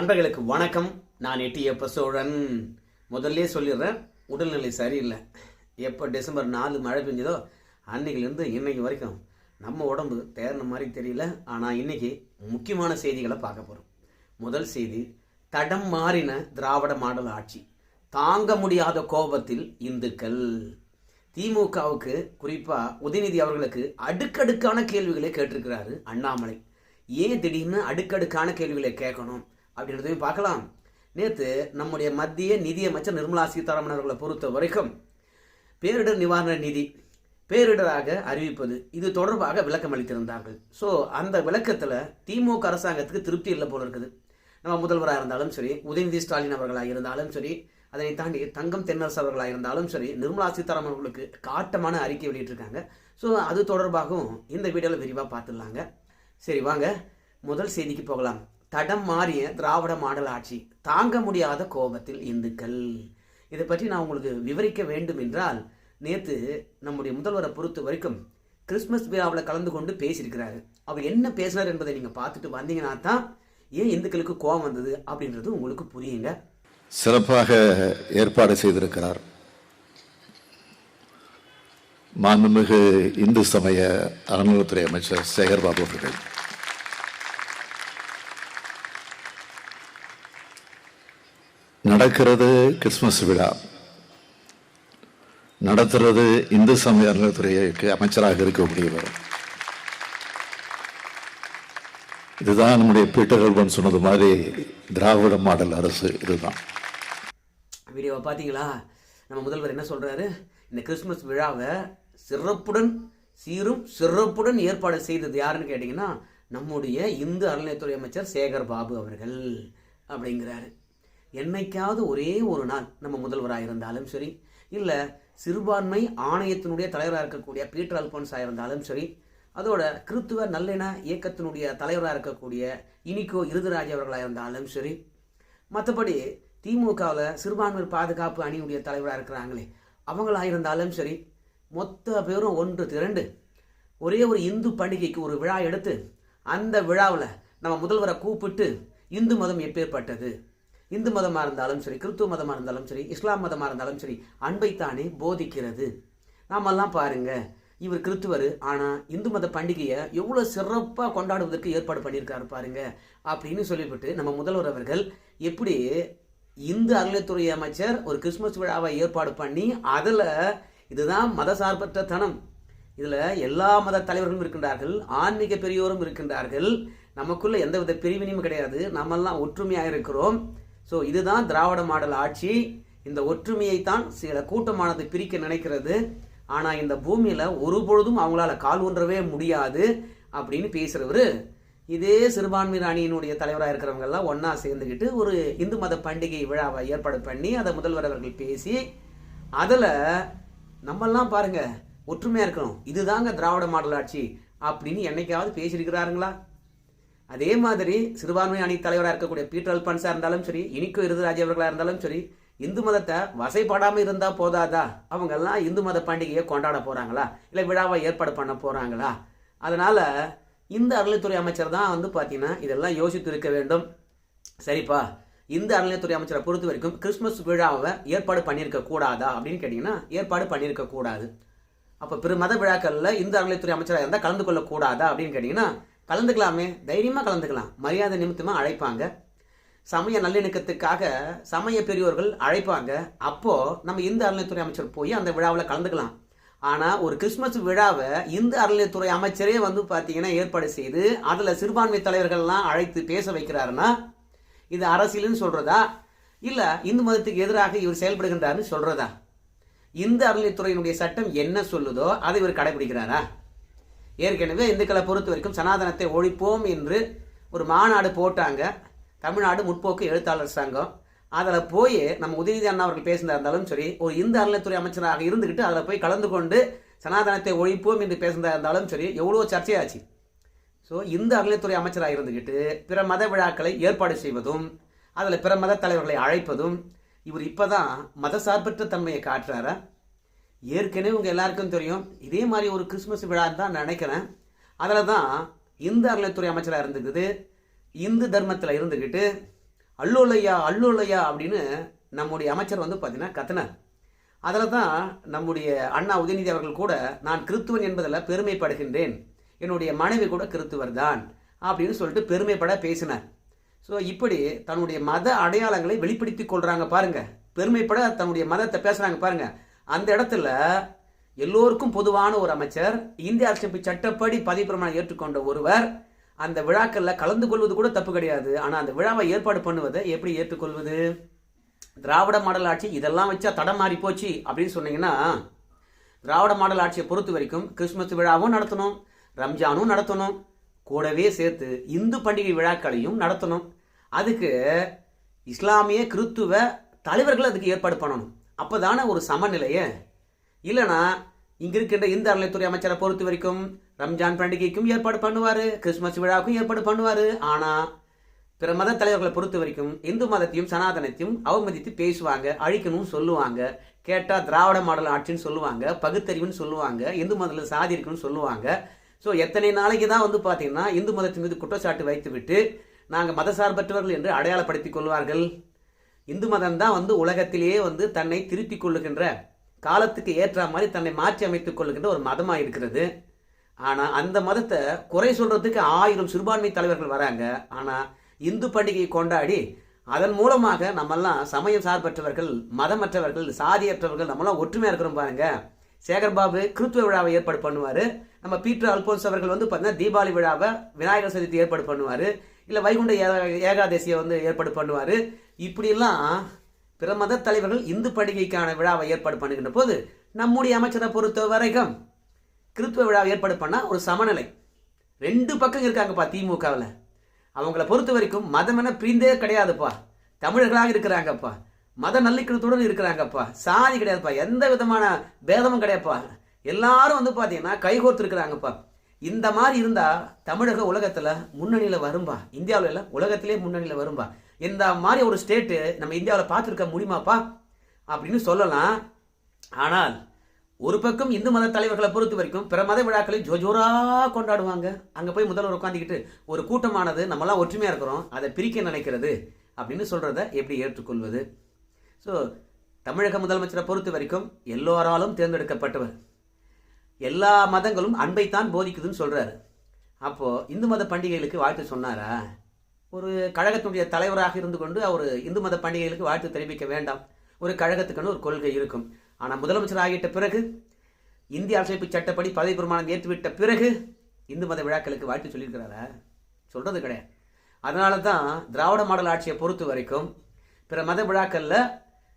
நண்பர்களுக்கு வணக்கம். நான் எட்டியப்ப சோழன் முதல்ல சொல்லிடுறேன் உடல்நிலை சரியில்லை. எப்போ டிசம்பர் நாலு மழை பெஞ்சதோ அன்னைக்கிலேருந்து இன்னைக்கு வரைக்கும் நம்ம உடம்பு தேர்ன மாதிரி தெரியல. ஆனால் இன்னைக்கு முக்கியமான செய்திகளை பார்க்க போகிறோம் முதல் செய்தி தடம் மாறின திராவிட மாடல் ஆட்சி. தாங்க முடியாத கோபத்தில் இந்துக்கள். திமுகவுக்கு குறிப்பாக உதயநிதி அவர்களுக்கு அடுக்கடுக்கான கேள்விகளை கேட்டிருக்கிறாரு அண்ணாமலை. ஏன் திடீர்னு அடுக்கடுக்கான கேள்விகளை கேட்கணும்? அப்படின்றதையும் பார்க்கலாம். நேற்று நம்முடைய மத்திய நிதியமைச்சர் நிர்மலா சீதாராமன் அவர்களை பொறுத்த வரைக்கும் பேரிடர் நிவாரண நிதி பேரிடராக அறிவிப்பது இது தொடர்பாக விளக்கம் அளித்திருந்தார்கள். ஸோ அந்த விளக்கத்தில் திமுக அரசாங்கத்துக்கு திருப்தி இல்லை போல இருக்குது. நம்ம முதல்வராக இருந்தாலும் சரி உதயநிதி ஸ்டாலின் அவர்களாக இருந்தாலும் சரி அதனை தாண்டி தங்கம் தென்னரசு அவர்களாக இருந்தாலும் சரி நிர்மலா சீதாராமன் அவர்களுக்கு காட்டமான அறிக்கை வெளியிட்டிருக்காங்க. ஸோ அது தொடர்பாகவும் இந்த வீடியோவில் விரிவாக பார்த்துடலாங்க. சரி வாங்க. முதல் செய்திக்கு போகலாம். தடம் மாறிய திராவிட மாடல் ஆட்சி. தாங்க முடியாத கோபத்தில் இந்துக்கள். இதை பற்றி நான் உங்களுக்கு விவரிக்க வேண்டும் என்றால் நேற்று நம்முடைய முதல்வரை பொறுத்த வரைக்கும் கிறிஸ்மஸ் விழாவில் கலந்து கொண்டு பேசியிருக்கிறாரு. அவர் என்ன பேசினார் என்பதை நீங்கள் பார்த்துட்டு வந்தீங்கன்னா தான் ஏன் இந்துக்களுக்கு கோபம் வந்தது அப்படின்றது உங்களுக்கு புரியுங்க. சிறப்பாக ஏற்பாடு செய்திருக்கிறார். மாண்புமிகு இந்து சமய அறநிலையத்துறை அமைச்சர் சேகர் பாபு அவர்கள். நடக்கிறது கிறிஸ்துமஸ் விழா. நடத்துறது இந்து சமய அறநிலையத்துறைக்கு அமைச்சராக இருக்கக்கூடியவர். இதுதான் நம்முடைய பீட்டர் அல்பன் சொன்னது மாதிரி திராவிட மாடல் அரசு இதுதான். வீடியோவை பார்த்தீங்களா? நம்ம முதல்வர் என்ன சொல்றாரு? இந்த கிறிஸ்மஸ் விழாவை சிறப்புடன் சீரும் சிறப்புடன் ஏற்பாடு செய்தது யாருன்னு கேட்டிங்கன்னா நம்முடைய இந்து அறநிலையத்துறை அமைச்சர் சேகர் பாபு அவர்கள் அப்படிங்கிறாரு. என்னைக்காவது ஒரே ஒரு நாள் நம்ம முதல்வராக இருந்தாலும் சரி இல்லை சிறுபான்மை ஆணையத்தினுடைய தலைவராக இருக்கக்கூடிய பீட்டர் அல்போன்ஸாக இருந்தாலும் சரி அதோட கிறித்துவ நல்லெண்ண இயக்கத்தினுடைய தலைவராக இருக்கக்கூடிய இனிகோ இருதுராஜ் அவர்களாக இருந்தாலும் சரி மற்றபடி திமுகவில் சிறுபான்மையர் பாதுகாப்பு அணியுடைய தலைவராக இருக்கிறாங்களே அவங்களாக இருந்தாலும் சரி மொத்த பேரும் ஒன்று திரண்டு ஒரே ஒரு இந்து பண்டிகைக்கு ஒரு விழா எடுத்து அந்த விழாவில் நம்ம முதல்வரை கூப்பிட்டு இந்து மதம் எப்பேற்பட்டது? இந்து மதமாக இருந்தாலும் சரி கிறித்துவ மதமாக இருந்தாலும் சரி இஸ்லாம் மதமாக இருந்தாலும் சரி அன்பைத்தானே போதிக்கிறது. நாமெல்லாம் பாருங்க இவர் கிறித்துவர் ஆனால் இந்து மத பண்டிகையை எவ்வளோ சிறப்பாக கொண்டாடுவதற்கு ஏற்பாடு பண்ணியிருக்காரு பாருங்க அப்படின்னு சொல்லிவிட்டு நம்ம முதல்வர் அவர்கள் எப்படி இந்து அறநிலைத்துறை அமைச்சர் ஒரு கிறிஸ்மஸ் விழாவை ஏற்பாடு பண்ணி அதில் இதுதான் மதசார்பற்ற தனம். இதில் எல்லா மத தலைவர்களும் இருக்கின்றார்கள் ஆன்மீக பெரியோரும் இருக்கின்றார்கள். நமக்குள்ளே எந்தவித பிரிவினையும் கிடையாது நம்மெல்லாம் ஒற்றுமையாக இருக்கிறோம். ஸோ இதுதான் திராவிட மாடல் ஆட்சி. இந்த ஒற்றுமையைத்தான் சில கூட்டமானது பிரிக்க நினைக்கிறது. ஆனால் இந்த பூமியில் ஒரு பொழுதும் அவங்களால கால் ஒன்றவே முடியாது அப்படின்னு பேசுகிறவர் இதே சிறுபான்மையின அணியினுடைய தலைவராக இருக்கிறவங்கெல்லாம் ஒன்றா சேர்ந்துக்கிட்டு ஒரு இந்து மத பண்டிகை விழாவை ஏற்பாடு பண்ணி அதை முதல்வர் அவர்கள் பேசி அதில் நம்மெல்லாம் பாருங்க ஒற்றுமையாக இருக்கணும். இதுதாங்க திராவிட மாடல் ஆட்சி அப்படின்னு என்னைக்காவது பேசியிருக்கிறாருங்களா? அதே மாதிரி சிறுபான்மை அணி தலைவராக இருக்கக்கூடிய பீட்டர் அல்பன்ஸாக இருந்தாலும் சரி இனிக்கோ இருதராஜ் அவர்களாக இருந்தாலும் சரி இந்து மதத்தை வசைப்படாமல் இருந்தால் போதாதா? அவங்கெல்லாம் இந்து மத பண்டிகையை கொண்டாட போகிறாங்களா இல்லை விழாவை ஏற்பாடு பண்ண போகிறாங்களா அதனால் இந்த அறநிலைத்துறை அமைச்சர் தான் வந்து பார்த்தீங்கன்னா இதெல்லாம் யோசித்து இருக்க வேண்டும். சரிப்பா இந்த அறநிலையத்துறை அமைச்சரை பொறுத்த வரைக்கும் கிறிஸ்மஸ் விழாவை ஏற்பாடு பண்ணியிருக்க கூடாதா அப்படின்னு கேட்டிங்கன்னா ஏற்பாடு பண்ணியிருக்க கூடாது. அப்போ பிற மத விழாக்களில் இந்த அறநிலையத்துறை அமைச்சராக இருந்தால் கலந்து கொள்ளக்கூடாதா அப்படின்னு கேட்டிங்கன்னா கலந்துக்கலாமே தைரியமாக கலந்துக்கலாம். மரியாதை நிமித்தமாக அழைப்பாங்க. சமய நல்லிணக்கத்துக்காக சமய பெரியோர்கள் அழைப்பாங்க. அப்போது நம்ம இந்து அறநிலையத்துறை அமைச்சர் போய் அந்த விழாவில் கலந்துக்கலாம். ஆனால் ஒரு கிறிஸ்மஸ் விழாவை இந்து அறநிலையத்துறை அமைச்சரே வந்து பார்த்தீங்கன்னா ஏற்பாடு செய்து அதில் சிறுபான்மை தலைவர்கள்லாம் அழைத்து பேச வைக்கிறாருன்னா இது அரசியல்னு சொல்கிறதா இல்லை இந்து மதத்துக்கு எதிராக இவர் செயல்படுகின்றாருன்னு சொல்கிறதா இந்து அறநிலையத்துறையினுடைய சட்டம் என்ன சொல்லுதோ அதை இவர் கடைபிடிக்கிறாரா? ஏற்கனவே இந்துக்களை பொறுத்த வரைக்கும் சனாதனத்தை ஒழிப்போம் என்று ஒரு மாநாடு போட்டாங்க. தமிழ்நாடு முற்போக்கு எழுத்தாளர் சங்கம். அதில் போய் நம்ம உதயநிதி அண்ணா அவர்கள் பேசினா இருந்தாலும் சரி ஒரு இந்து அறநிலைத்துறை அமைச்சராக இருந்துக்கிட்டு அதில் போய் கலந்து கொண்டு சனாதனத்தை ஒழிப்போம் என்று பேசினா இருந்தாலும் சரி எவ்வளோ சர்ச்சையாச்சு. ஸோ இந்து அறநிலைத்துறை அமைச்சராக இருந்துக்கிட்டு பிற மத விழாக்களை ஏற்பாடு செய்வதும் அதில் பிற மத தலைவர்களை அழைப்பதும் இவர் இப்போ தான் மதசார்பற்ற தன்மையை காட்டுறாரா? ஏற்கனவே உங்கள் எல்லாருக்கும் தெரியும். இதே மாதிரி ஒரு கிறிஸ்மஸ் விழா தான் நினைக்கிறேன். அதில் தான் இந்து அறநிலைத்துறை அமைச்சராக இருந்துக்குது இந்து தர்மத்தில் இருந்துக்கிட்டு அல்லோலையா அல்லோலையா அப்படின்னு நம்முடைய அமைச்சர் வந்து பார்த்தீங்கன்னா கத்தினார். அதில் தான் நம்முடைய அண்ணா உதயநிதி அவர்கள் கூட நான் கிறித்துவன் என்பதில் பெருமைப்படுகின்றேன். என்னுடைய மனைவி கூட கிறித்துவர் தான் அப்படின்னு சொல்லிட்டு பெருமைப்பட பேசினார். ஸோ இப்படி தன்னுடைய மத அடையாளங்களை வெளிப்படுத்தி கொள்கிறாங்க பாருங்கள் பெருமைப்பட தன்னுடைய மதத்தை பேசுகிறாங்க பாருங்கள் அந்த இடத்துல எல்லோருக்கும் பொதுவான ஒரு அமைச்சர் இந்திய அரசியலமைப்பு சட்டப்படி பதவி பிரமாணம் ஏற்றுக்கொண்ட ஒருவர் அந்த விழாக்களில் கலந்து கொள்வது கூட தப்பு கிடையாது. ஆனால் அந்த விழாவை ஏற்பாடு பண்ணுவதை எப்படி ஏற்றுக்கொள்வது? திராவிட மாடல் ஆட்சி இதெல்லாம் வச்சா தடம் மாறி போச்சு அப்படின்னு சொன்னீங்கன்னா திராவிட மாடல் ஆட்சியை பொறுத்த வரைக்கும் கிறிஸ்மஸ் விழாவும் நடத்தணும் ரம்ஜானும் நடத்தணும் கூடவே சேர்த்து இந்து பண்டிகை விழாக்களையும் நடத்தணும். அதுக்கு இஸ்லாமிய கிறித்துவ தலைவர்கள் அதுக்கு ஏற்பாடு பண்ணணும். அப்போ தானே ஒரு சமநிலையை? இல்லைனா இங்கே இருக்கின்ற இந்த அறநிலைத்துறை அமைச்சரை பொறுத்த வரைக்கும் ரம்ஜான் பண்டிகைக்கும் ஏற்பாடு பண்ணுவார் கிறிஸ்மஸ் விழாவுக்கும் ஏற்பாடு பண்ணுவார். ஆனால் பிற மத தலைவர்களை பொறுத்த வரைக்கும் இந்து மதத்தையும் சனாதனத்தையும் அவமதித்து பேசுவாங்க அழிக்கணும்னு சொல்லுவாங்க கேட்டால் திராவிட மாடல் ஆட்சின்னு சொல்லுவாங்க பகுத்தறிவுன்னு சொல்லுவாங்க இந்து மதத்தில் சாதி இருக்குன்னு சொல்லுவாங்க. ஸோ எத்தனை நாளைக்கு தான் வந்து பார்த்தீங்கன்னா இந்து மதத்தின் மீது குற்றச்சாட்டு வைத்துவிட்டு நாங்கள் மதசார்பற்றவர்கள் என்று அடையாளப்படுத்திக் கொள்வார்கள்? இந்து மதம் தான் வந்து உலகத்திலேயே வந்து தன்னை திருப்பிக் கொள்ளுகின்ற காலத்துக்கு ஏற்ற மாதிரி தன்னை மாற்றி அமைத்துக் கொள்ளுகின்ற ஒரு மதமாக இருக்கிறது. ஆனால் அந்த மதத்தை குறை சொல்றதுக்கு ஆயிரம் சிறுபான்மை தலைவர்கள் வராங்க. ஆனால் இந்து பண்டிகையை கொண்டாடி அதன் மூலமாக நம்மெல்லாம் சமயம் சார்பற்றவர்கள் மதமற்றவர்கள் சாதியற்றவர்கள் நம்மளாம் ஒற்றுமையாக இருக்கிறோம் பாருங்க. சேகர் பாபு கிறித்துவ விழாவை ஏற்பாடு பண்ணுவார். நம்ம பீட்டர் அல்போன்ஸ் அவர்கள் வந்து பார்த்தீங்கன்னா தீபாவளி விழாவை விநாயகர் சதுர்த்தி ஏற்பாடு பண்ணுவார். இல்லை வைகுண்ட ஏ- ஏகாதசியை வந்து ஏற்பாடு பண்ணுவார். இப்படியெல்லாம் பிற மத தலைவர்கள் இந்து பண்டிகைக்கான விழாவை ஏற்பாடு பண்ணுகின்ற போது நம்முடைய அமைச்சரை பொறுத்த வரைக்கும் கிறித்துவ விழாவை ஏற்பாடு பண்ணால் ஒரு சமநிலை. ரெண்டு பக்கம் இருக்காங்கப்பா திமுகவில். அவங்கள பொறுத்த வரைக்கும் மதம் என பிரிந்தே கிடையாதுப்பா. தமிழர்களாக இருக்கிறாங்கப்பா. மத நல்லிக்கணத்துடன் இருக்கிறாங்கப்பா. சாதி கிடையாதுப்பா. எந்த விதமான பேதமும் கிடையாதுப்பா. எல்லாரும் வந்து பார்த்தீங்கன்னா கைகோர்த்து இருக்கிறாங்கப்பா இந்த மாதிரி இருந்தால் தமிழக உலகத்தில் முன்னணியில் வரும்பா. இந்தியாவில் இல்லை உலகத்திலே முன்னணியில் வரும்பா. இந்த மாதிரி ஒரு ஸ்டேட்டு நம்ம இந்தியாவில் பார்த்துருக்க முடியுமாப்பா? அப்படின்னு சொல்லலாம். ஆனால் ஒரு பக்கம் இந்து மத தலைவர்களை பொறுத்த வரைக்கும் பிற மத விழாக்களை ஜோஜோரா கொண்டாடுவாங்க. அங்கே போய் முதல்வர் உட்காந்துக்கிட்டு ஒரு கூட்டமானது நம்மலாம் ஒற்றுமையாக இருக்கிறோம் அதை பிரிக்க நினைக்கிறது அப்படின்னு சொல்கிறத எப்படி ஏற்றுக்கொள்வது? ஸோ தமிழக முதலமைச்சரை பொறுத்த வரைக்கும் எல்லோராலும் தேர்ந்தெடுக்கப்பட்டவர் எல்லா மதங்களும் அன்பைத்தான் போதிக்குதுன்னு சொல்கிறாரு அப்போது இந்து மத பண்டிகைகளுக்கு வாழ்த்து சொன்னாரா? ஒரு கழகத்தினுடைய தலைவராக இருந்து கொண்டு அவர் இந்து மத பண்டிகைகளுக்கு வாழ்த்து தெரிவிக்க வேண்டாம். ஒரு கழகத்துக்குன்னு ஒரு கொள்கை இருக்கும். ஆனால் முதலமைச்சர் ஆகிட்ட பிறகு இந்திய அரசமைப்பு சட்டப்படி பதவி பிரமாணம் ஏற்றுவிட்ட பிறகு இந்து மத விழாக்களுக்கு வாழ்த்து சொல்லியிருக்கிறாரா? சொல்கிறது கிடையாது. அதனால தான் திராவிட மாடல் ஆட்சியை பொறுத்த வரைக்கும் பிற மத விழாக்களில்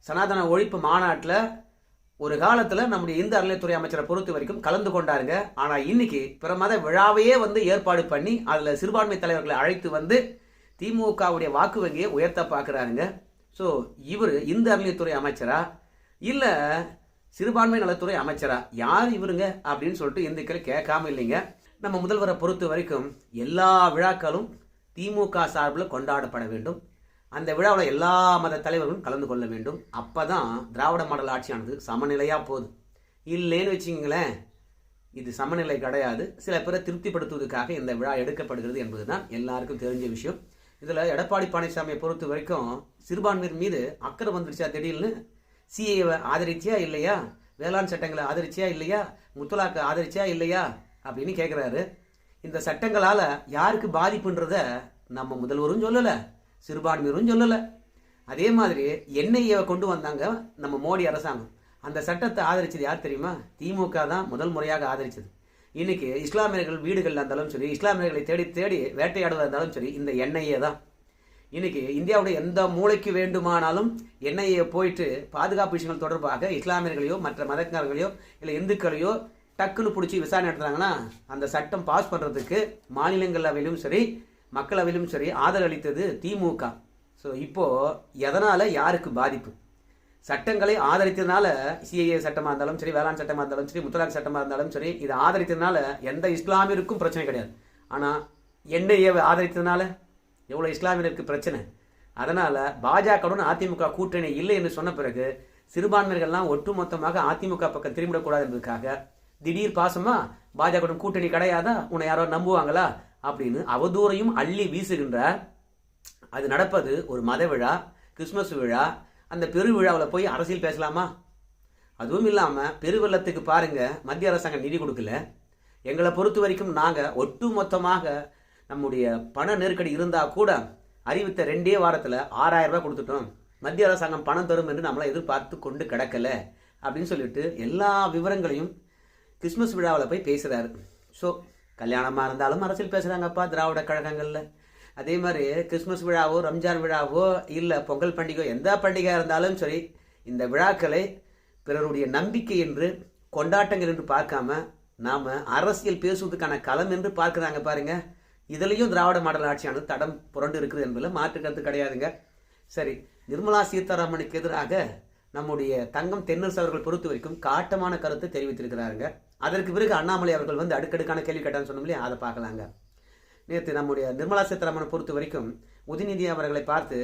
சனாதன ஒழிப்பு மாநாட்டில் ஒரு காலத்தில் நம்முடைய இந்து அறநிலைத்துறை அமைச்சரை பொறுத்த வரைக்கும் கலந்து கொண்டாருங்க. ஆனால் இன்னைக்கு பிற மத விழாவையே வந்து ஏற்பாடு பண்ணி அதில் சிறுபான்மை தலைவர்களை அழைத்து வந்து திமுகவுடைய வாக்கு வங்கியை உயர்த்த பார்க்குறாருங்க ஸோ இவர் இந்து அறநிலைத்துறை அமைச்சரா? இல்லை சிறுபான்மை நலத்துறை அமைச்சரா? யார் இவருங்க? அப்படின்னு சொல்லிட்டு இந்துக்கள் கேட்காம இல்லைங்க. நம்ம முதல்வரை பொறுத்த வரைக்கும் எல்லா விழாக்களும் திமுக சார்பில் கொண்டாடப்பட வேண்டும். அந்த விழாவில் எல்லா மத தலைவர்களும் கலந்து கொள்ள வேண்டும். அப்போ தான் திராவிட மாடல் ஆட்சியானது சமநிலையாக போகுது. இல்லைன்னு வச்சிங்களேன் இது சமநிலை கிடையாது. சில பேரை திருப்திப்படுத்துவதற்காக இந்த விழா எடுக்கப்படுகிறது என்பது தான் எல்லாருக்கும் தெரிஞ்ச விஷயம். இதில் எடப்பாடி பழனிசாமியை பொறுத்த வரைக்கும் சிறுபான்மையின் மீது அக்கறை வந்துருச்சா திடீர்னு? சிஏவை ஆதரிச்சியா இல்லையா? வேளாண் சட்டங்களை ஆதரிச்சியா இல்லையா? முத்தலாக்கு ஆதரிச்சியா இல்லையா? அப்படின்னு கேட்குறாரு இந்த சட்டங்களால் யாருக்கு பாதிப்புன்றத நம்ம முதல்வரும் சொல்லலை. சிறுபான்மையரும் சொல்லலை. அதே மாதிரி என்ஐஏவை கொண்டு வந்தாங்க நம்ம மோடி அரசாங்கம். அந்த சட்டத்தை ஆதரிச்சது யார் தெரியுமா? திமுக தான் முதல் முறையாக ஆதரிச்சது. இன்னைக்கு இஸ்லாமியர்கள் வீடுகளில் இருந்தாலும் சரி இஸ்லாமியர்களை தேடி தேடி வேட்டையாடுவதாக இருந்தாலும் சரி இந்த என்ஐஏ தான். இன்னைக்கு இந்தியாவுடைய எந்த மூளைக்கு வேண்டுமானாலும் என்ஐஏ போயிட்டு பாதுகாப்பு விஷயங்கள் தொடர்பாக இஸ்லாமியர்களையோ மற்ற மதக்காரர்களையோ இல்லை இந்துக்களையோ டக்குன்னு பிடிச்சி விசாரணை நடத்துகிறாங்கன்னா அந்த சட்டம் பாஸ் பண்ணுறதுக்கு மாநிலங்களவையிலும் சரி மக்களவையிலும் சரி ஆதரவு அளித்தது திமுக. ஸோ இப்போது எதனால் யாருக்கு பாதிப்பு? சட்டங்களை ஆதரித்ததுனால சிஏஏ சட்டமாக இருந்தாலும் சரி வேளாண் சட்டமாக இருந்தாலும் சரி முத்தலாக் சட்டமாக இருந்தாலும் சரி இதை ஆதரித்ததுனால எந்த இஸ்லாமியருக்கும் பிரச்சனை கிடையாது. ஆனால் என்ஐஏவை ஆதரித்ததுனால எவ்வளோ இஸ்லாமியருக்கு பிரச்சனை? அதனால் பாஜகவுடன் அதிமுக கூட்டணி இல்லை என்று சொன்ன பிறகு சிறுபான்மையர்கள்லாம் ஒட்டுமொத்தமாக அதிமுக பக்கம் திரும்பிடக்கூடாது என்பதற்காக திடீர் பாசமாக பாஜகவுடன் கூட்டணி கிடையாதா? உன்னை யாரோ நம்புவாங்களா? அப்படின்னு அவதூறையும் அள்ளி வீசுகின்ற அது நடப்பது ஒரு மத விழா கிறிஸ்மஸ் விழா. அந்த பெரு விழாவில் போய் அரசியல் பேசலாமா? அதுவும் இல்லாமல் பெருவெள்ளத்துக்கு பாருங்கள் மத்திய அரசாங்கம் நிதி கொடுக்கல. எங்களை பொறுத்த வரைக்கும் நாங்கள் ஒட்டு மொத்தமாக நம்முடைய பண நெருக்கடி இருந்தால் கூட அறிவித்த ரெண்டே வாரத்தில் ஆறாயிரம் ரூபாய் கொடுத்துட்டோம். மத்திய அரசாங்கம் பணம் தரும் என்று நம்மளை எதிர்பார்த்து கொண்டு கிடக்கல அப்படின்னு சொல்லிட்டு எல்லா விவரங்களையும் கிறிஸ்மஸ் விழாவில் போய் பேசுகிறாரு ஸோ கல்யாணமாக இருந்தாலும் அரசியல் பேசுகிறாங்கப்பா திராவிட கழகங்களில். அதே மாதிரி கிறிஸ்மஸ் விழாவோ ரம்ஜான் விழாவோ இல்லை பொங்கல் பண்டிகையோ எந்த பண்டிகையாக இருந்தாலும் சரி இந்த விழாக்களை பிறருடைய நம்பிக்கை என்று கொண்டாட்டங்கள் என்று பார்க்காம நாம் அரசியல் பேசுவதற்கான களம் என்று பார்க்குறாங்க பாருங்கள் இதுலேயும் திராவிட மாடல் ஆட்சியானது தடம் புரண்டு இருக்குது என்பதில் மாற்று கருத்து கிடையாதுங்க. சரி நிர்மலா சீதாராமனுக்கு எதிராக நம்முடைய தங்கம் தென்னரசு அவர்கள் பொறுத்த வரைக்கும் காட்டமான கருத்தை தெரிவித்திருக்கிறாருங்க. அதற்கு பிறகு அண்ணாமலை அவர்கள் வந்து அடுக்கடுக்கான கேள்வி கேட்டான்னு சொன்னோம் இல்லையா? அதை பார்க்கலாங்க. நேற்று நம்முடைய நிர்மலா சீதாராமனை பொறுத்த வரைக்கும் உதயநிதி அவர்களை பார்த்து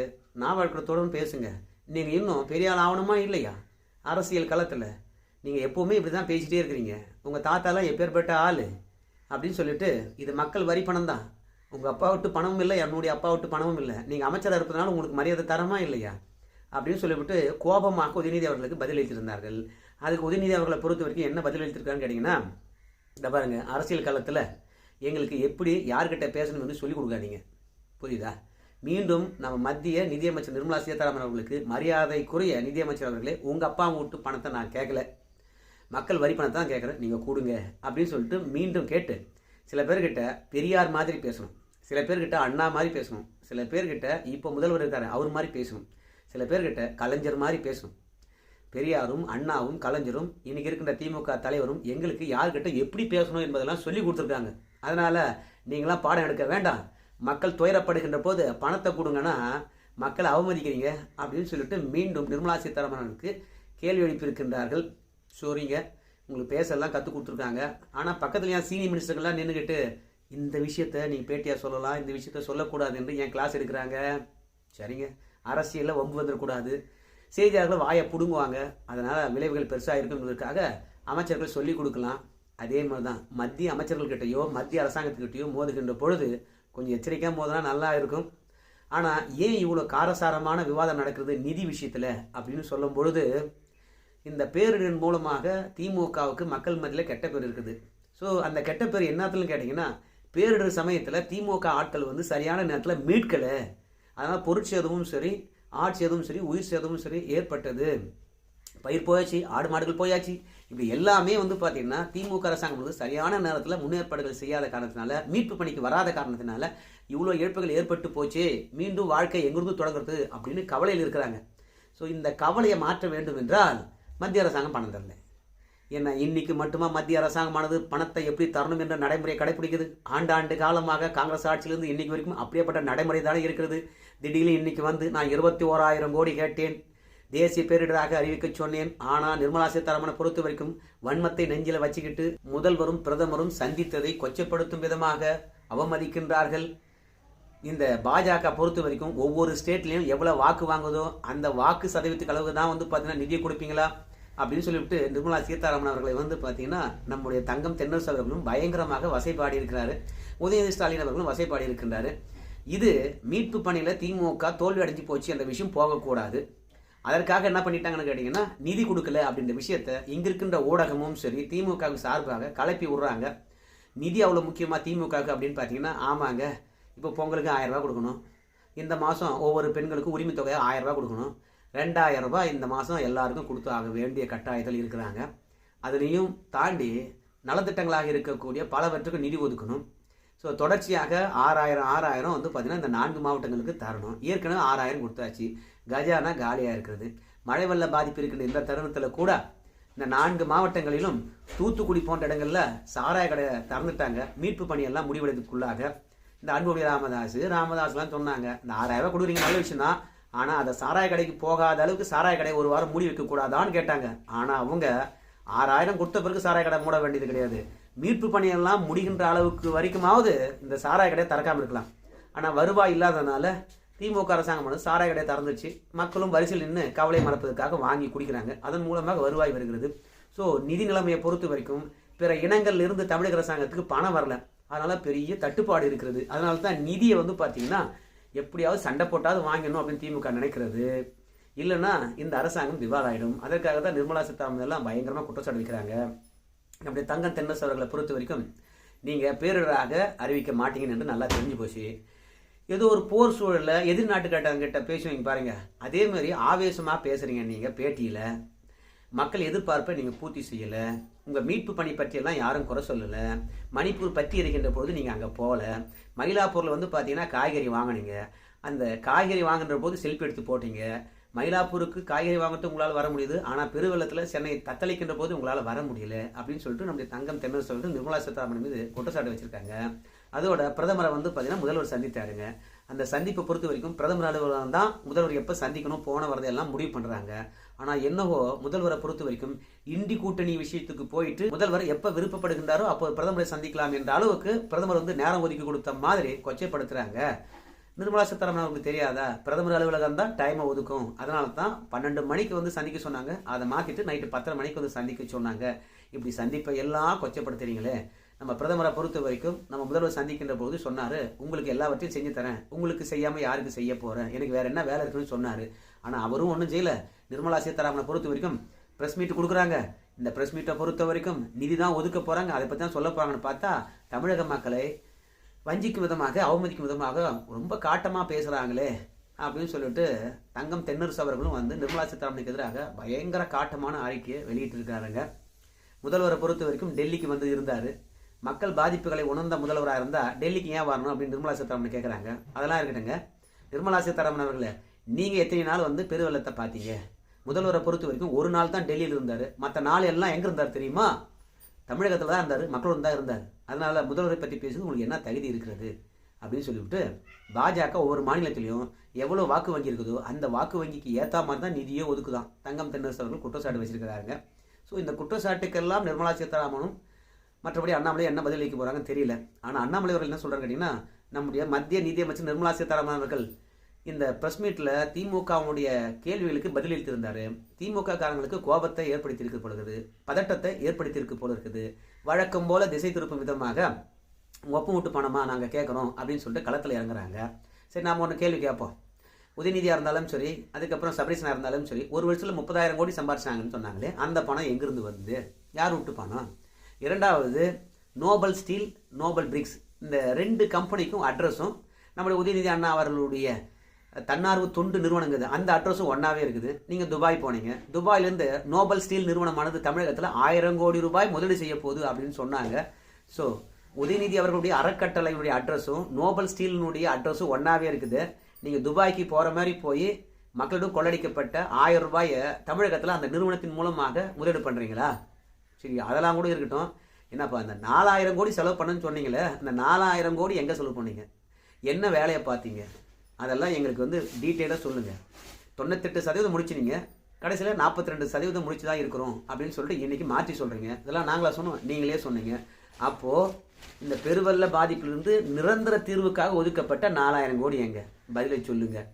நாவழக்கத்தோடும் பேசுங்க. நீங்கள் இன்னும் பெரிய ஆள் ஆகணுமா இல்லையா? அரசியல் களத்தில். நீங்கள் எப்போவுமே இப்படி தான் பேசிகிட்டே இருக்கிறீங்க. உங்கள் தாத்தாலாம் எப்பேற்பட்ட ஆள்? அப்படின்னு சொல்லிட்டு இது மக்கள் வரி பணம் தான். உங்கள் அப்பா விட்டு பணமும் இல்லை என்னுடைய அப்பா விட்டு பணமும் இல்லை. நீங்கள் அமைச்சராக இருப்பதனால உங்களுக்கு மரியாதை தரமா இல்லையா? அப்படின்னு சொல்லிவிட்டு கோபமாக உதயநிதி அவர்களுக்கு பதிலளித்திருந்தார்கள். அதுக்கு உதயநிதி அவர்களை பொறுத்த வரைக்கும் என்ன பதில் பதிலளித்திருக்கான்னு கேட்டிங்கன்னா இந்த பாருங்க அரசியல் காலத்தில் எங்களுக்கு எப்படி யார்கிட்ட பேசணும் வந்து சொல்லிக் கொடுக்காதீங்க. புரியுதா? மீண்டும் நம்ம மத்திய நிதியமைச்சர் நிர்மலா சீதாராமன் அவர்களுக்கு மரியாதைக்குரிய நிதியமைச்சர் அவர்களே உங்கள் அப்பா விட்டு பணத்தை நான் கேட்கல மக்கள் வரி பணத்தை தான் கேட்குறேன் நீங்கள் கொடுங்க அப்படின்னு சொல்லிட்டு மீண்டும் கேட்டு சில பேர்கிட்ட பெரியார் மாதிரி பேசணும் சில பேர்கிட்ட அண்ணா மாதிரி பேசணும் சில பேர்கிட்ட இப்போ முதல்வர் இருக்காரு அவர் மாதிரி பேசணும் சில பேர்கிட்ட கலைஞர் மாதிரி பேசணும். பெரியாரும் அண்ணாவும் கலைஞரும் இன்னைக்கு இருக்கின்ற திமுக தலைவரும் எங்களுக்கு யார்கிட்ட எப்படி பேசணும் என்பதெல்லாம் சொல்லி கொடுத்துருக்காங்க. அதனால் நீங்களாம் பாடம் எடுக்க வேண்டாம். மக்கள் துயரப்படுகின்ற போது பணத்தை கொடுங்கன்னா மக்களை அவமதிக்கிறீங்க அப்படின்னு சொல்லிட்டு மீண்டும் நிர்மலா சீதாராமனுக்கு கேள்வி எழுப்பியிருக்கின்றார்கள். சரிங்க உங்களுக்கு பேசலாம் கற்றுக் கொடுத்துருக்காங்க. ஆனால் பக்கத்துலையா ஏன் சீனியர் மினிஸ்டர்கள்லாம் நின்றுக்கிட்டு இந்த விஷயத்த நீங்கள் பேட்டியாக சொல்லலாம் இந்த விஷயத்த சொல்லக்கூடாது என்று ஏன் கிளாஸ் எடுக்கிறாங்க? சரிங்க அரசியலில் வம்பு வந்துடக்கூடாது. செய்தியாளர்கள் வாயை பிடுங்குவாங்க. அதனால் விளைவுகள் பெருசாக இருக்குங்கிறதுக்காக அமைச்சர்கள் சொல்லிக் கொடுக்கலாம். அதே மாதிரி தான் மத்திய அமைச்சர்கள்கிட்டயோ மத்திய அரசாங்கத்துக்கிட்டேயோ மோதுகின்ற பொழுது கொஞ்சம் எச்சரிக்கையாக மோதினா நல்லா இருக்கும். ஆனால் ஏன் இவ்வளோ காரசாரமான விவாதம் நடக்கிறது நிதி விஷயத்தில் அப்படின்னு சொல்லும் பொழுது இந்த பேரிடன் மூலமாக திமுகவுக்கு மக்கள் மத்தியில் கெட்ட பேர் இருக்குது. ஸோ அந்த கெட்ட பேர் என்னத்துலன்னு கேட்டிங்கன்னா பேரிடர் சமயத்தில் திமுக ஆட்கள் வந்து சரியான நேரத்தில் மீட்கலை. அதனால் பொருட்சேதமும் சரி ஆட்சேதமும் சரி உயிர் சேதமும் சரி ஏற்பட்டது. பயிர் போயாச்சு ஆடு மாடுகள் போயாச்சு. இப்படி எல்லாமே வந்து பார்த்தீங்கன்னா திமுக அரசாங்கம் வந்து சரியான நேரத்தில் முன்னேற்பாடுகள் செய்யாத காரணத்தினால மீட்பு பணிக்கு வராத காரணத்தினால இவ்வளோ இழப்புகள் ஏற்பட்டு போச்சு. மீண்டும் வாழ்க்கை எங்கிருந்து தொடங்குறது அப்படின்னு கவலையில் இருக்கிறாங்க. ஸோ இந்த கவலையை மாற்ற வேண்டும் என்றால் மத்திய அரசாங்கம் பணம் தரல. என்ன இன்னைக்கு மட்டுமா மத்திய அரசாங்கமானது பணத்தை எப்படி தரணும் என்ற நடைமுறையை கடைபிடிக்குது ஆண்டாண்டு காலமாக காங்கிரஸ் ஆட்சியிலிருந்து இன்னைக்கு வரைக்கும் அப்படியேப்பட்ட நடைமுறை தானே இருக்கிறது. திடீர்னு இன்னைக்கு வந்து நான் இருபத்தி ஓராயிரம் கோடி கேட்டேன். தேசிய பேரிடராக அறிவிக்க சொன்னேன். ஆனால் நிர்மலா சீதாராமனை பொறுத்த வரைக்கும் வன்மத்தை நெஞ்சில வச்சுக்கிட்டு முதல்வரும் பிரதமரும் சந்தித்ததை கொச்சப்படுத்தும் விதமாக அவமதிக்கின்றார்கள். இந்த பாஜக பொறுத்த வரைக்கும் ஒவ்வொரு ஸ்டேட்லேயும் எவ்வளோ வாக்கு வாங்குதோ அந்த வாக்கு சதவீதத்துக்கு அளவுக்கு தான் வந்து பார்த்தீங்கன்னா நிதியை கொடுப்பீங்களா? அப்படின்னு சொல்லிவிட்டு நிர்மலா சீதாராமன் அவர்களை வந்து பார்த்தீங்கன்னா நம்முடைய தங்கம் தென்னரசு அவர்களும் பயங்கரமாக வசைப்பாடி இருக்கிறாரு. உதயநிதி ஸ்டாலின் அவர்களும் வசைப்பாடி இருக்கின்றாரு. இது மீட்பு பணியில் திமுக தோல்வி அடைஞ்சு போச்சு அந்த விஷயம் போகக்கூடாது. அதற்காக என்ன பண்ணிட்டாங்கன்னு கேட்டிங்கன்னா நிதி கொடுக்கல அப்படின்ற விஷயத்த இங்கே இருக்கின்ற ஊடகமும் சரி திமுகவுக்கு சார்பாக கலப்பி விடுறாங்க. நிதி அவ்வளோ முக்கியமாக திமுகவுக்கு அப்படின்னு பார்த்தீங்கன்னா ஆமாங்க இப்போ பொங்கலுக்கு ஆயிரம் கொடுக்கணும். இந்த மாதம் ஒவ்வொரு பெண்களுக்கும் உரிமை தொகையாக ஆயிரம் கொடுக்கணும். ரெண்டாயிரம் ரூபாய் இந்த மாதம் எல்லாருக்கும் கொடுத்து ஆக வேண்டிய கட்டாயத்தில் இருக்கிறாங்க. அதனையும் தாண்டி நலத்திட்டங்களாக இருக்கக்கூடிய பலவற்றுக்கு நிதி ஒதுக்கணும். ஸோ தொடர்ச்சியாக ஆறாயிரம் ஆறாயிரம் வந்து பார்த்திங்கன்னா இந்த நான்கு மாவட்டங்களுக்கு தரணும். ஏற்கனவே ஆறாயிரம் கொடுத்தாச்சு. கஜானா காலியாக இருக்கிறது. மழை வெள்ள பாதிப்பு இருக்கின்ற இந்த தருணத்தில் கூட இந்த நான்கு மாவட்டங்களிலும் தூத்துக்குடி போன்ற இடங்களில் சாராய கடை திறந்துட்டாங்க. மீட்பு பணியெல்லாம் முடிவடைறதுக்குள்ளாக இந்த அன்புடைய ராமதாஸ் ராமதாஸ்லாம் சொன்னாங்க இந்த ஆறாயிரம் ரூபாய் கொடுக்குறீங்க நல்ல விஷயம் தான் ஆனால் அதை சாராய கடைக்கு போகாத அளவுக்கு சாராய கடை ஒரு வாரம் மூடி வைக்கக்கூடாதான்னு கேட்டாங்க. ஆனால் அவங்க ஆறாயிரம் கொடுத்த பிறகு சாராய கடை மூட வேண்டியது கிடையாது. மீட்பு பணியெல்லாம் முடிகின்ற அளவுக்கு வரைக்குமாவது இந்த சாராய கடையை திறக்காமல் இருக்கலாம். ஆனால் வருவாய் இல்லாததுனால திமுக அரசாங்கம் வந்து சாராய கடையை திறந்துச்சு மக்களும் வரிசையில் நின்று கவலை மறப்பதற்காக வாங்கி குடிக்கிறாங்க. அதன் மூலமாக வருவாய் வருகிறது. ஸோ நிதி நிலைமையை பொறுத்த வரைக்கும் பிற இனங்கள்ல இருந்து தமிழக அரசாங்கத்துக்கு பணம் வரல. அதனால பெரிய தட்டுப்பாடு இருக்கிறது. அதனால தான் நிதியை வந்து பார்த்தீங்கன்னா எப்படியாவது சண்டை போட்டாவது வாங்கணும் அப்படின்னு திமுக நினைக்கிறது. இல்லைன்னா இந்த அரசாங்கம் திவாலாயிடும். அதற்காக தான் நிர்மலா சீதாராமன் எல்லாம் பயங்கரமாக குற்றச்சாட்டு வைக்கிறாங்க. நம்முடைய தங்கம் தென்னஸ் அவர்களை பொறுத்த வரைக்கும் நீங்கள் பேரிடராக அறிவிக்க மாட்டீங்கன்னு என்று நல்லா தெரிஞ்சு போச்சு. ஏதோ ஒரு போர் சூழலில் எதிர்நாட்டுக்காரங்கிட்ட பேசுவீங்க பாருங்கள் அதேமாதிரி ஆவேசமாக பேசுகிறீங்க நீங்கள் பேட்டியில். மக்கள் எதிர்பார்ப்பை நீங்கள் பூர்த்தி செய்யலை. உங்கள் மீட்பு பணி பற்றியெல்லாம் யாரும் குறை சொல்லலை. மணிப்பூர் பற்றி இருக்கின்ற பொழுது நீங்கள் அங்கே போகல. மயிலாப்பூரில் வந்து பார்த்தீங்கன்னா காய்கறி வாங்கினீங்க. அந்த காய்கறி வாங்குகிற போது செல்ஃபி எடுத்து போட்டீங்க. மயிலாப்பூருக்கு காய்கறி வாங்கிட்டு உங்களால் வர முடியுது. ஆனால் பெருவெள்ளத்தில் சென்னை தத்தளிக்கின்ற போது உங்களால் வர முடியல அப்படின்னு சொல்லிட்டு நம்முடைய தங்கம் தென்னர் சொல்லிட்டு நிர்மலா சீதாராமன் மீது குற்றச்சாட்டு வச்சுருக்காங்க. அதோட பிரதமரை வந்து பார்த்தீங்கன்னா முதல்வர் சந்தித்தாருங்க. அந்த சந்திப்பை பொறுத்த வரைக்கும் பிரதமர் அலுவலகம் தான் முதல்வர் எப்போ சந்திக்கணும் போன வரதையெல்லாம் முடிவு பண்ணுறாங்க ஆனால் என்னவோ முதல்வரை பொறுத்த வரைக்கும் இண்டி கூட்டணி விஷயத்துக்கு போயிட்டு முதல்வர் எப்போ விருப்பப்படுகின்றாரோ அப்போ பிரதமரை சந்திக்கலாம் என்ற அளவுக்கு பிரதமர் வந்து நேரம் ஒதுக்கி கொடுத்த மாதிரி கொச்சைப்படுத்துறாங்க. நிர்மலா சீதாராமன் அவருக்கு தெரியாதா? பிரதமர் அலுவலகம் தான் டைமை ஒதுக்கும். அதனால தான் பன்னெண்டு மணிக்கு வந்து சந்திக்க சொன்னாங்க. அதை மாற்றிட்டு நைட்டு பத்தரை மணிக்கு வந்து சந்திக்க சொன்னாங்க. இப்படி சந்திப்பை எல்லாம் கொச்சப்படுத்துறீங்களே. நம்ம பிரதமரை பொறுத்த வரைக்கும் நம்ம முதல்வர் சந்திக்கின்ற போது சொன்னார் உங்களுக்கு எல்லாவற்றையும் செஞ்சு தரேன். உங்களுக்கு செய்யாமல் யாருக்கு செய்ய போகிறேன் எனக்கு வேறு என்ன வேலை இருக்குன்னு சொன்னார். ஆனால் அவரும் ஒன்றும் செய்யல. நிர்மலா சீதாராமனை பொறுத்த வரைக்கும் ப்ரெஸ் மீட் கொடுக்குறாங்க. இந்த ப்ரெஸ் மீட்டை பொறுத்த வரைக்கும் நிதி தான் ஒதுக்க போகிறாங்க அதை பற்றி தான் சொல்ல போகிறாங்கன்னு பார்த்தா தமிழக மக்களை வஞ்சிக்கும் விதமாக அவமதிக்கும் விதமாக ரொம்ப காட்டமாக பேசுகிறாங்களே அப்படின்னு சொல்லிட்டு தங்கம் தென்னரசு அவர்களும் வந்து நிர்மலா சீதாராமனுக்கு எதிராக பயங்கர காட்டமான அறிக்கையை வெளியிட்டிருக்காருங்க முதல்வரை பொறுத்த வரைக்கும் டெல்லிக்கு வந்து இருந்தார். மக்கள் பாதிப்புகளை உணர்ந்த முதல்வராக இருந்தால் டெல்லிக்கு ஏன் வரணும் அப்படின்னு நிர்மலா சீதாராமன் கேட்குறாங்க அதெல்லாம் இருக்கட்டுங்க நிர்மலா சீதாராமன் அவர்களே நீங்கள் எத்தனை நாள் வந்து பெருவெள்ளத்தை பார்த்தீங்க? முதல்வரை பொறுத்த வரைக்கும் ஒரு நாள் தான் டெல்லியில் இருந்தார். மற்ற நாள் எல்லாம் எங்கே இருந்தார் தெரியுமா? தமிழகத்தில் தான் இருந்தார் மக்களோடு தான் இருந்தார். அதனால் முதல்வரை பற்றி பேசுறது உங்களுக்கு என்ன தகுதி இருக்கிறது அப்படின்னு சொல்லிவிட்டு பாஜக ஒவ்வொரு மாநிலத்திலையும் எவ்வளோ வாக்கு வங்கி இருக்குதோ அந்த வாக்கு வங்கிக்கு ஏற்ற மாதிரி தான் நிதியே ஒதுக்குதான். தங்கம் தென்னரசு அவர்கள் குற்றச்சாட்டு வச்சிருக்கிறாங்க ஸோ இந்த குற்றச்சாட்டுக்கெல்லாம் நிர்மலா சீதாராமனும் மற்றபடி அண்ணாமலை என்ன பதிலளிக்க போகிறாங்கன்னு தெரியல. ஆனால் அண்ணாமலை அவர்கள் என்ன சொல்கிறாங்க கேட்டிங்கன்னா நம்முடைய மத்திய நிதியமைச்சர் நிர்மலா சீதாராமன் அவர்கள் இந்த ப்ரெஸ் மீட்டில் திமுகவுடைய கேள்விகளுக்கு பதிலளித்திருந்தார். திமுக காரங்களுக்கு கோபத்தை ஏற்படுத்தியிருக்கப் போல இருக்குது பதட்டத்தை ஏற்படுத்தியிருக்கு போல இருக்குது வழக்கம் போல திசை திருப்பும் விதமாக ஒப்பு விட்டு பணமாக நாங்கள் கேட்குறோம் அப்படின்னு சொல்லிட்டு களத்தில் இறங்குறாங்க. சரி நாம் ஒன்று கேள்வி கேட்போம். உதயநிதியாக இருந்தாலும் சரி அதுக்கப்புறம் சபரீசனாக இருந்தாலும் சரி ஒரு வருஷத்தில் முப்பதாயிரம் கோடி சம்பாரிச்சாங்கன்னு சொன்னாங்களே அந்த பணம் எங்கிருந்து வந்து யார் விட்டு பணம்? இரண்டாவது நோபல் ஸ்டீல் நோபல் பிரிக்ஸ் இந்த ரெண்டு கம்பெனிக்கும் அட்ரஸும் நம்முடைய உதயநிதி அண்ணா அவர்களுடைய தன்னார்வ தொண்டு நிறுவனங்குது அந்த அட்ரஸும் ஒன்றாவே இருக்குது. நீங்கள் துபாய் போனீங்க. துபாயிலேருந்து நோபல் ஸ்டீல் நிறுவனமானது தமிழகத்தில் ஆயிரம் கோடி ரூபாய் முதலீடு செய்ய போகுது அப்படின்னு சொன்னாங்க. ஸோ உதயநிதி அவர்களுடைய அறக்கட்டளையுடைய அட்ரஸும் நோபல் ஸ்டீலினுடைய அட்ரஸும் ஒன்றாவே இருக்குது. நீங்கள் துபாய்க்கு போகிற மாதிரி போய் மக்களிடம் கொள்ளடிக்கப்பட்ட ஆயிரம் ரூபாயை தமிழகத்தில் அந்த நிறுவனத்தின் மூலமாக முதலீடு பண்ணுறீங்களா சரி அதெல்லாம் கூட இருக்கட்டும். என்னப்பா அந்த நாலாயிரம் கோடி செலவு பண்ணுன்னு சொன்னீங்களே அந்த நாலாயிரம் கோடி எங்கே செலவு பண்ணீங்க? என்ன வேலையை பார்த்தீங்க? அதெல்லாம் எங்களுக்கு வந்து டீட்டெயிலாக சொல்லுங்கள் தொண்ணூத்தெட்டு சதவீதம் முடிச்சுனீங்க கடைசியில் நாற்பத்தி ரெண்டு சதவீதம் முடிச்சு தான் இருக்கிறோம் அப்படின்னு சொல்லிட்டு இன்றைக்கி மாற்றி சொல்கிறீங்க இதெல்லாம் நாங்களாக சொன்னோம். நீங்களே சொன்னீங்க. அப்போது இந்த பெருவெள்ள பாதிப்பிலிருந்து நிரந்தர தீர்வுக்காக ஒதுக்கப்பட்ட நாலாயிரம் கோடி எங்க? பதிலை சொல்லுங்கள்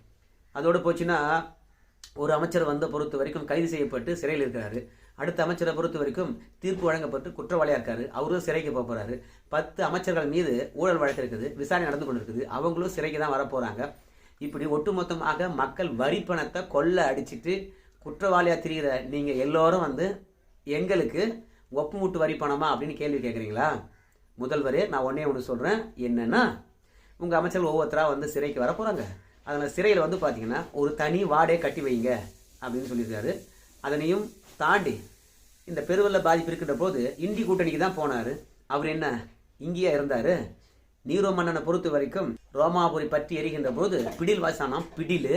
அதோடு போச்சுன்னா ஒரு அமைச்சர் வந்த பொறுத்த வரைக்கும் கைது செய்யப்பட்டு சிறையில் இருக்கிறாரு. அடுத்த அமைச்சரை பொறுத்த வரைக்கும் தீர்ப்பு வழங்கப்பட்டு குற்றவாளியாக இருக்காரு. அவரும் சிறைக்கு போக போகிறாரு பத்து அமைச்சர்கள் மீது ஊழல் வழக்கு இருக்குது. விசாரணை நடந்து கொண்டு இருக்குது அவங்களும் சிறைக்கு தான் வரப்போகிறாங்க இப்படி ஒட்டுமொத்தமாக மக்கள் வரி பணத்தை கொள்ள அடிச்சிட்டு குற்றவாளியாக திரிகிற நீங்கள் எல்லோரும் வந்து எங்களுக்கு ஒப்பு மூட்டு வரி பணமா அப்படின்னு கேள்வி கேட்குறீங்களா முதல்வரே நான் ஒன்றே ஒன்று சொல்கிறேன் என்னென்னா உங்கள் அமைச்சர்கள் ஒவ்வொருத்தராக வந்து சிறைக்கு வர போகிறாங்க அதில் சிறையில் வந்து பார்த்தீங்கன்னா ஒரு தனி வார்டே கட்டி வைங்க அப்படின்னு சொல்லியிருக்காரு. அதனையும் தாண்டி இந்த பெருவெள்ள பாதிப்பு இருக்கின்ற போது இந்தி கூட்டணிக்கு தான் போனார். அவர் என்ன இங்கேயே இருந்தார்? நீரோ மன்னனை பொறுத்த வரைக்கும் ரோமாபுரி பற்றி எரிகின்ற போது பிடில் வாசானாம் பிடில்.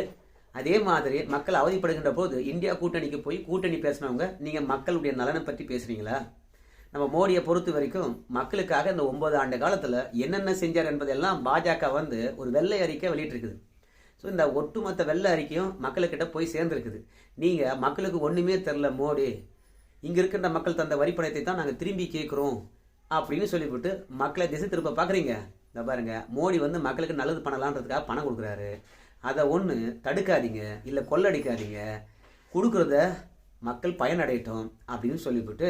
அதே மாதிரி மக்கள் அவதிப்படுகின்ற போது இந்தியா கூட்டணிக்கு போய் கூட்டணி பேசினவங்க நீங்கள் மக்களுடைய நலனை பற்றி பேசுகிறீங்களா நம்ம மோடியை பொறுத்த வரைக்கும் மக்களுக்காக இந்த ஒன்பது ஆண்டு காலத்தில் என்னென்ன செஞ்சார் என்பதெல்லாம் பாஜக வந்து ஒரு வெள்ளை அறிக்கை வெளியிட்டிருக்குது. ஸோ இந்த ஒட்டுமொத்த வெள்ளை அறிக்கையும் மக்களுக்கிட்ட போய் சேர்ந்துருக்குது. நீங்கள் மக்களுக்கு ஒன்றுமே தெரில மோடி. இங்கே இருக்கின்ற மக்கள் தந்த வரிப்பணத்தை தான் நாங்கள் திரும்பி கேட்குறோம் அப்படின்னு சொல்லிவிட்டு மக்களை திசை திருப்ப பார்க்குறீங்க இந்த பாருங்க மோடி வந்து மக்களுக்கு நல்லது பண்ணலான்றதுக்காக பணம் கொடுக்குறாரு. அதை ஒன்று தடுக்காதீங்க இல்லை கொள்ளடிக்காதீங்க. கொடுக்குறத மக்கள் பயனடையட்டும் அப்படின்னு சொல்லிவிட்டு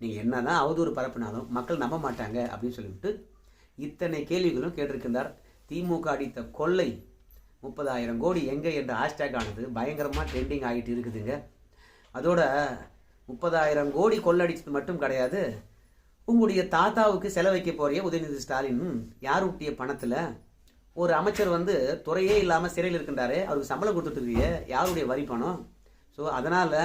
நீங்கள் என்ன தான் அவதூறு பரப்பினாலும் மக்கள் நம்ப மாட்டாங்க அப்படின்னு சொல்லிவிட்டு இத்தனை கேள்விகளும் கேட்டிருக்கின்றார். திமுக அடித்த கொள்ளை முப்பதாயிரம் கோடி எங்கே என்ற ஹேஷ்டேக் ஆனது பயங்கரமாக ட்ரெண்டிங் ஆகிட்டு இருக்குதுங்க. அதோட முப்பதாயிரம் கோடி கொள்ளடிச்சது மட்டும் கிடையாது உங்களுடைய தாத்தாவுக்கு செலவைக்க போறிய உதயநிதி ஸ்டாலின். யார் ஊட்டிய பணத்தில்? ஒரு அமைச்சர் வந்து துறையே இல்லாமல் சிறையில் இருக்கின்றாரு அவருக்கு சம்பளம் கொடுத்துட்டு யாருடைய வரி பணம்? ஸோ அதனால்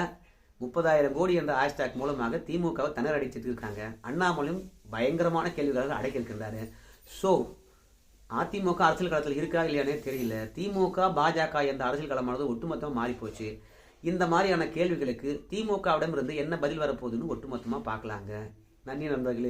முப்பதாயிரம் கோடி என்ற ஹேஷ்டாக் மூலமாக திமுகவை திணறடிச்சிட்டு இருக்காங்க. அண்ணாமலையும் பயங்கரமான கேள்விகளாக அடக்கியிருக்கின்றாரு ஸோ அதிமுக அரசியல் களத்தில் இருக்கா இல்லையானே தெரியல. திமுக பாஜக என்ற அரசியல் களமானது ஒட்டுமொத்தமாக மாறிப்போச்சு. இந்த மாதிரியான கேள்விகளுக்கு திமுகவிடமிருந்து என்ன பதில் வரப்போகுதுன்னு ஒட்டுமொத்தமாக பார்க்கலாங்க. நன்றி நண்பர்களே